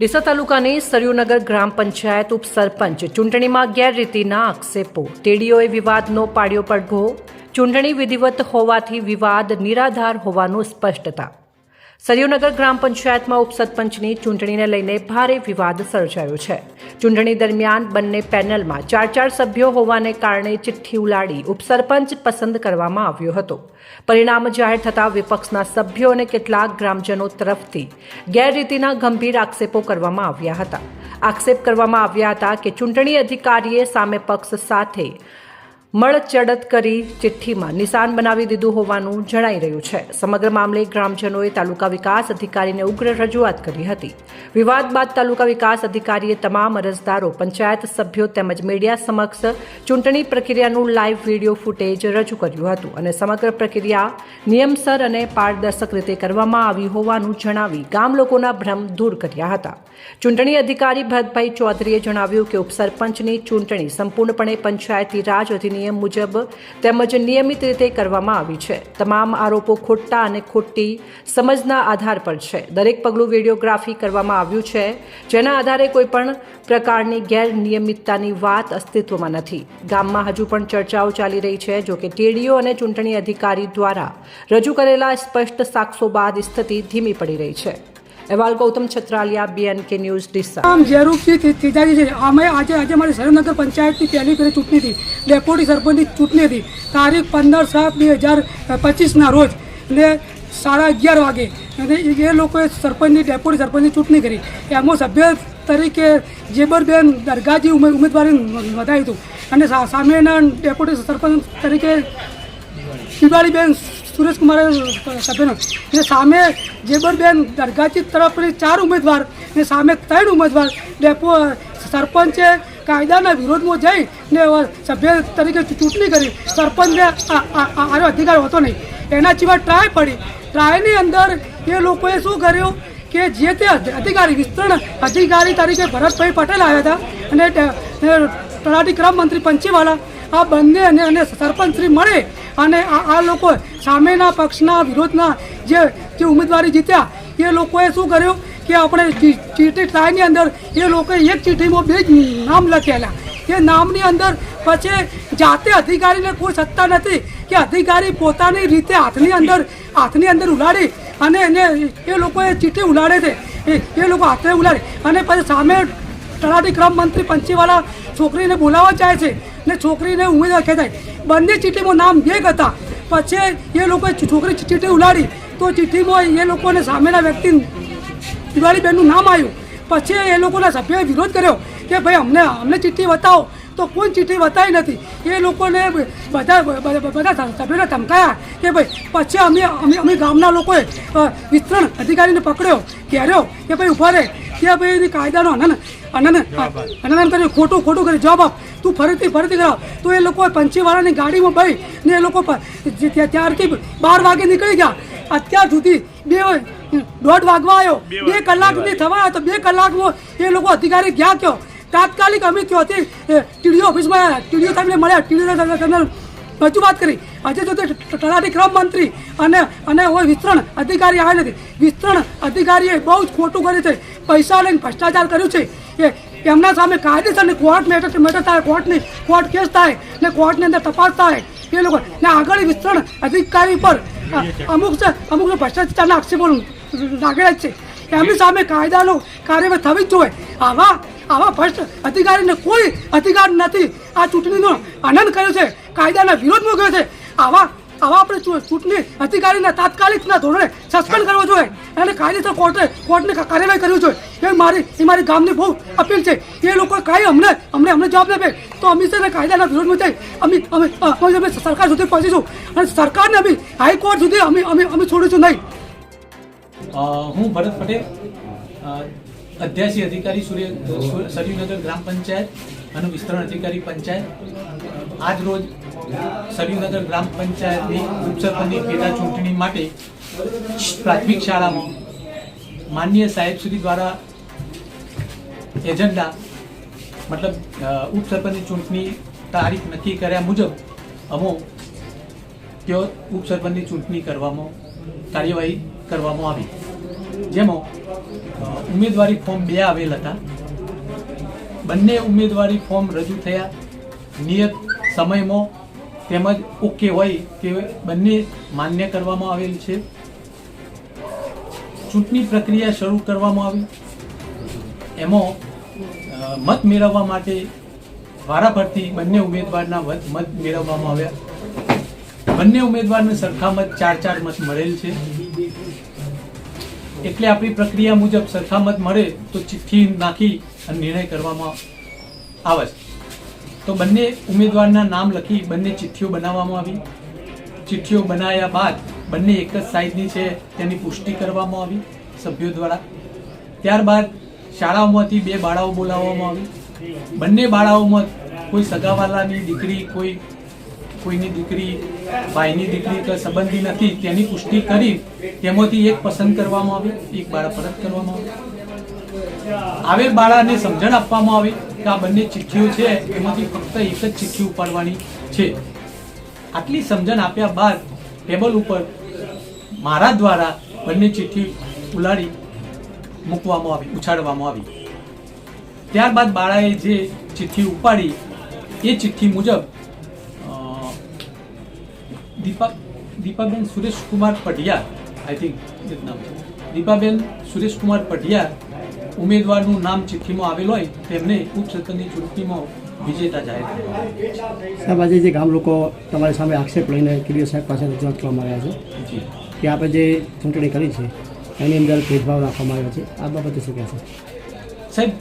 ડીસા તાલુકાની સરયુનગર ગ્રામ પંચાયત ઉપસરપંચ ચૂંટણીમાં ગેરરીતિના આક્ષેપો. તેડીઓએ વિવાદનો પાડ્યો પડઘો. ચૂંટણી વિધિવત હોવાથી વિવાદ નિરાધાર હોવાનું સ્પષ્ટતા. સરયુનગર ગ્રામ પંચાયતમાં ઉપસરપંચની ચૂંટણીને લઈને ભારે વિવાદ સર્જાયો છે. ચૂંટણી દરમિયાન બંને પેનલમાં ચાર ચાર સભ્યો હોવાને કારણે ચિઠ્ઠી ઉલાડી ઉપસરપંચ પસંદ કરવામાં આવ્યો હતો. પરિણામ જાહેર થતાં વિપક્ષના સભ્યો અને કેટલાક ગ્રામજનો તરફથી ગેરરીતિના ગંભીર આક્ષેપો કરવામાં આવ્યા હતા. આક્ષેપ કરવામાં આવ્યા હતા કે ચૂંટણી અધિકારીએ સામે પક્ષ સાથે મળચડત કરી ચિઠ્ઠીમાં નિશાન બનાવી દીધું હોવાનું જણાઈ રહ્યું છે. સમગ્ર મામલે ગ્રામજનોએ તાલુકા વિકાસ અધિકારીને ઉગ્ર રજૂઆત કરી હતી. વિવાદ બાદ તાલુકા વિકાસ અધિકારીએ તમામ અરજદારો, પંચાયત સભ્યો તેમજ મીડિયા સમક્ષ ચૂંટણી પ્રક્રિયાનું લાઈવ વીડિયો ફૂટેજ રજૂ કર્યું હતું અને સમગ્ર પ્રક્રિયા નિયમસર અને પારદર્શક રીતે કરવામાં આવી હોવાનું જણાવી ગામ લોકોના ભ્રમ દૂર કર્યા હતા. ચૂંટણી અધિકારી ભરતભાઈ ચૌધરીએ જણાવ્યું કે ઉપસરપંચની ચૂંટણી સંપૂર્ણપણે પંચાયતી રાજ અધિનિયમ મુજબ તેમજ નિયમિત રીતે કરવામાં આવી છે. તમામ આરોપો ખોટા અને ખોટી સમજના આધાર પર છે. દરેક પગલું વિડીયોગ્રાફી કરવામાં આવ્યું છે. જેના આધારે કોઈપણ પ્રકારની ગેરનિયમિતતાની વાત અસ્તિત્વમાં નથી. ગામમાં હજુ પણ ચર્ચાઓ ચાલી રહી છે જોકે ટીડીઓ અને ચૂંટણી અધિકારી દ્વારા રજૂ કરેલા સ્પષ્ટ સાક્ષો બાદ સ્થિતિ ધીમી પડી રહી છે. અહેવાલ ગૌતમ છત્રાલિયા બીએનકે ન્યૂઝ ડીસા. આમ ઝેરૂપસિંહ તિ- તિજારી છે. અમે આજે આજે મારી સરનગર પંચાયતની પહેલી ફેરી ચૂંટણી હતી. ડેપ્યુટી સરપંચની ચૂંટણી હતી. તારીખ પંદર સાત બે હજાર પચીસના રોજ ને સાડા અગિયાર વાગે. અને એ- લોકોએ સરપંચની ડેપ્યુટી સરપંચની ચૂંટણી કરી. એમાં સભ્ય તરીકે જેબરબેન દરગાજી ઉમે ઉમેદવારી નોંધાયું હતું. અને સામેના ડેપ્યુટી સરપંચ તરીકે દિવાળીબેન સુરેશકુમાર સભ્યનો અને સામે જેબરબેન દરગાજી તરફની ચાર ઉમેદવાર ને સામે ત્રણ ઉમેદવાર. ડેપો સરપંચે કાયદાના વિરોધમાં જઈ ને સભ્ય તરીકે ચૂંટણી કરી. સરપંચને આનો અધિકાર હોતો નહીં. એના સિવાય ટ્રાય પડી. ટ્રાયની અંદર એ લોકોએ શું કર્યું કે જે તે અધિકારી, વિસ્તરણ અધિકારી તરીકે ભરતભાઈ પટેલ આવ્યા હતા અને તળાટી ક્રમ મંત્રી પંચીવાલા. આ બંને અને સરપંચ શ્રી મળે અને આ લોકો સામેના પક્ષના વિરોધના જે જે ઉમેદવારી જીત્યા, એ લોકોએ શું કર્યું કે આપણે ચી- ચીઠી ટ્રાયની અંદર એ લોકોએ એક ચીઠીમાં બે નામ લખેલા. એ નામની અંદર પછી જાતે અધિકારીને કોઈ સત્તા નથી કે અધિકારી પોતાની રીતે હાથની અંદર હાથની અંદર ઉલાડી અને એને એ લોકોએ ચીઠી ઉલાડે છે. એ લોકો હાથે ઉલાડે. અને પછી સામે તળાટી ક્રમ મંત્રી પંચીવાળા છોકરીને બોલાવવા જાય છે. ને છોકરીને ઉમેદવાર ખેંચાય. બંને ચીઠીમાં નામ એક હતા. પછી એ લોકોએ છોકરી ચીઠી ઉલાડી. તો ચીઠીમાં એ લોકોને સામેના વ્યક્તિ દિવાળીબેનનું નામ આવ્યું. પછી એ લોકોના સભ્યોએ વિરોધ કર્યો કે ભાઈ, અમને અમને ચિઠ્ઠી બતાવો. તો કોઈ ચિઠ્ઠી બતાવી નથી. એ લોકોને બધા બધા સભ્યોને ધમકાયા કે ભાઈ, પછી અમે અમે અમે ગામના લોકોએ વિસ્તરણ અધિકારીને પકડ્યો, ઘેર્યો કે ભાઈ ઊભા રહે, કે ભાઈ કાયદાનો અનન અનન તને ખોટું ખોટું કર્યું જવાબ આપ. તું ફરીથી ફરીથી કરાવ. તો એ લોકો પંચીવાળાની ગાડીમાં બેસી ને એ લોકો ત્યારથી બાર વાગે નીકળી ગયા. અત્યાર સુધી બે દોઢ વાગવા આવ્યો. બે કલાક સુધી થવા આવ્યો તો બે કલાકમાં એ લોકો અધિકારી ગયા કયો? તાત્કાલિક અમે ત્યાંથી ટીડીઓ ઓફિસમાં ટીડીઓ સાહેબને મળ્યા. ટીડીઓ રજૂઆત કરી. આજે તો તે તલાટી ક્રમ મંત્રી અને અને વિસ્તરણ અધિકારી આવ્યા નથી વિસ્તરણ અધિકારીએ બહુ જ ખોટું કર્યું છે. પૈસા લઈને ભ્રષ્ટાચાર કર્યું છે. એ એમના સામે કાયદેસર ને કોર્ટ મેટર મેટર થાય કોર્ટની કોર્ટ કેસ થાય, ને કોર્ટની અંદર તપાસ થાય. એ લોકો ને આગળ વિસ્તરણ અધિકારી પર અમુક અમુક ભ્રષ્ટાચારના આક્ષેપો લાગેલા છે. એમની સામે કાયદાનો કાર્યવાહી થવી જ જોઈએ. આવા આવા ભ્રષ્ટ અધિકારીને કોઈ અધિકાર નથી. આ ચૂંટણીનો આનંદ કર્યો છે. કાયદાના વિરોધમાં ગયો છે. આવા આવા આપણે ચૂંટણી અધિકારીને તાત્કાલિકના ધોરણે સસ્પેન્ડ કરવો જોઈએ અને કાયદેસર કોર્ટે કોર્ટને કાર્યવાહી કરવી જોઈએ. એ મારી એ મારી ગામની બહુ અપીલ છે. એ લોકો કાંઈ અમને અમને અમને જવાબ આપે. તો અમે છે કાયદાના વિરોધમાં જઈ અમે અમે અમે સરકાર સુધી પહોંચીશું. અને સરકારને અમે હાઈકોર્ટ સુધી અમે અમે અમે છોડીશું નહીં. હું ભરત પટેલ. અધ્યાસી અધિકારી સૂર્ય સરયુનગર ગ્રામ પંચાયત અને વિસ્તરણ અધિકારી પંચાયત. આજ રોજ સરયુનગર ગ્રામ પંચાયતની ઉપસરપંચની પેટા ચૂંટણી માટે પ્રાથમિક શાળામાં માનનીય સાહેબ શ્રી દ્વારા એજન્ડા, મતલબ ઉપસરપંચની ચૂંટણી તારીખ નક્કી કર્યા મુજબ અમો તેઓ ઉપસરપંચની ચૂંટણી કરવામાં કાર્યવાહી કરવામાં આવી. જેમાં ઉમેદવારી ફોર્મ બે આવેલ હતા. બંને ઉમેદવારી ફોર્મ રજૂ થયા. નિયત સમયમાં તેમજ ઓકે હોય તે બંને માન્ય કરવામાં આવેલ છે. ચૂંટણી પ્રક્રિયા શરૂ કરવામાં આવી. એમાં મત મેળવવા માટે વારાફરતી બંને ઉમેદવારના મત મેળવવામાં આવ્યા. બંને ઉમેદવારને સરખા મત, ચાર ચાર મત મળેલ છે. એટલે આપણી પ્રક્રિયા મુજબ સરખામત મળે તો ચિઠ્ઠી નાખી અને નિર્ણય કરવામાં આવે છે. તો બંને ઉમેદવારના નામ લખી બંને ચિઠ્ઠીઓ બનાવવામાં આવી. ચિઠ્ઠીઓ બનાવ્યા બાદ બંને એક જ સાઇઝની છે તેની પુષ્ટિ કરવામાં આવી સભ્યો દ્વારા. ત્યારબાદ શાળાઓમાંથી બે બાળાઓ બોલાવવામાં આવી. બંને બાળાઓમાં કોઈ સગાવાલાની દીકરી, કોઈ કોઈની દીકરી ભાઈની દીકરી કે સંબંધી નથી, તેની પુષ્ટિ કરી તેમાંથી એક પસંદ કરવામાં આવી, એક બાળા પરત કરવામાં આવી. આવેલ બાળાને સમજણ આપવામાં આવી કે આ બંને ચિઠ્ઠીઓ છે, એમાંથી ફક્ત એક જ ચિઠ્ઠી ઉપાડવાની છે. આટલી સમજણ આપ્યા બાદ ટેબલ ઉપર મારા દ્વારા બંને ચિઠ્ઠી ઉલાડી મૂકવામાં આવી, ઉછાળવામાં આવી. ત્યારબાદ બાળાએ જે ચિઠ્ઠી ઉપાડી, એ ચિઠ્ઠી મુજબ દીપા દીપાબેન સુરેશકુમાર પઢિયાર આઈ થિંક નામ. દીપાબેન સુરેશકુમાર પઢિયાર ઉમેદવારનું નામ ચિઠ્ઠીમાં આવેલ હોય તેમને ઉપસત્રની ચૂંટણીમાં વિજેતા જાહેર કર્યા. સાહેબ આજે જે ગામ લોકો તમારી સામે આક્ષેપ લઈને કિરીઓ સાહેબ પાસે રજૂઆત કરવામાં આવ્યા છે કે આપણે જે ચૂંટણી કરી છે એની અંદર ભેદભાવ રાખવામાં આવ્યો છે. આ બાબતે શું કહેશે? સાહેબ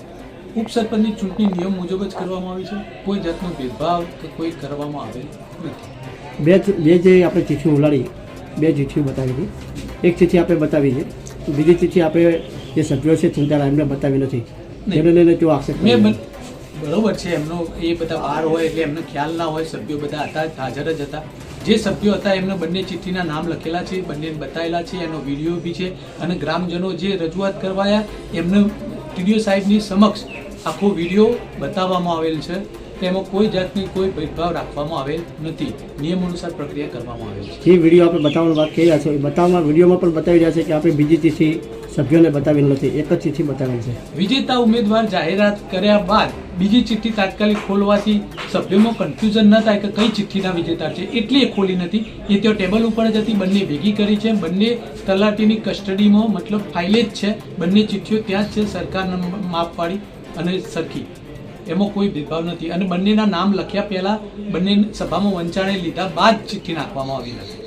ઉપસરપંચની ચૂંટણી નિયમ મુજબ જ કરવામાં આવી છે. કોઈ જાતનો ભેદભાવ કે કોઈ કરવામાં આવેલ નથી. બે બે જે આપણે ચિઠ્ઠીઓ ઉલાડી બે ચિઠ્ઠીઓ બતાવી હતી એક ચિઠ્ઠી આપણે બતાવી છે બીજી ચિઠ્ઠી આપણે જે સભ્યો છે ચૂંટાયેલા એમને બતાવી નથી. એમને લઈને તેઓ આક્ષેપ બરોબર છે એમનો એ બધા બહાર હોય એટલે એમને ખ્યાલ ના હોય સભ્યો બધા હતા હાજર જ હતા. જે સભ્યો હતા એમને બંને ચિઠ્ઠીના નામ લખેલા છે બંને બતાવેલા છે એનો વીડિયો બી છે. અને ગ્રામજનો જે રજૂઆત કરવાયા એમને ટીડીઓ સાહેબની સમક્ષ આખો વીડિયો બતાવવામાં આવેલ છે. તેમાં કોઈ જાતની કોઈ ભેદભાવ રાખવામાં આવેલ નથી. નિયમ અનુસાર પ્રક્રિયા કરવામાં આવેલ છે. જે વીડિયો આપણે બતાવવાની વાત કહી રહ્યા છે એ બતાવવામાં વિડીયોમાં પણ બતાવી રહ્યા છે કે આપણે બીજી ચિઠ્ઠી સભ્યોને બતાવી નથી. એક જ ચિઠ્ઠી બતાવેલ છે. વિજેતા ઉમેદવાર જાહેરાત કર્યા બાદ બીજી ચિઠ્ઠી તાત્કાલિક ખોલવાથી સભ્યોમાં કન્ફ્યુઝન ન થાય કે કઈ ચિઠ્ઠીના વિજેતા છે એટલે એ ખોલી નથી. એ તેઓ ટેબલ ઉપર જ હતી બંને ભેગી કરી છે બંને તલાટીની કસ્ટડીમાં મતલબ ફાઇલે જ છે. બંને ચિઠ્ઠીઓ ત્યાં જ છે સરકારના માપવાળી અને સરખી. એમાં કોઈ ભેદભાવ નથી. અને બંનેના નામ લખ્યા પહેલા બંને સભામાં વંચાણે લીધા બાદ ચિઠ્ઠી નાખવામાં આવી નથી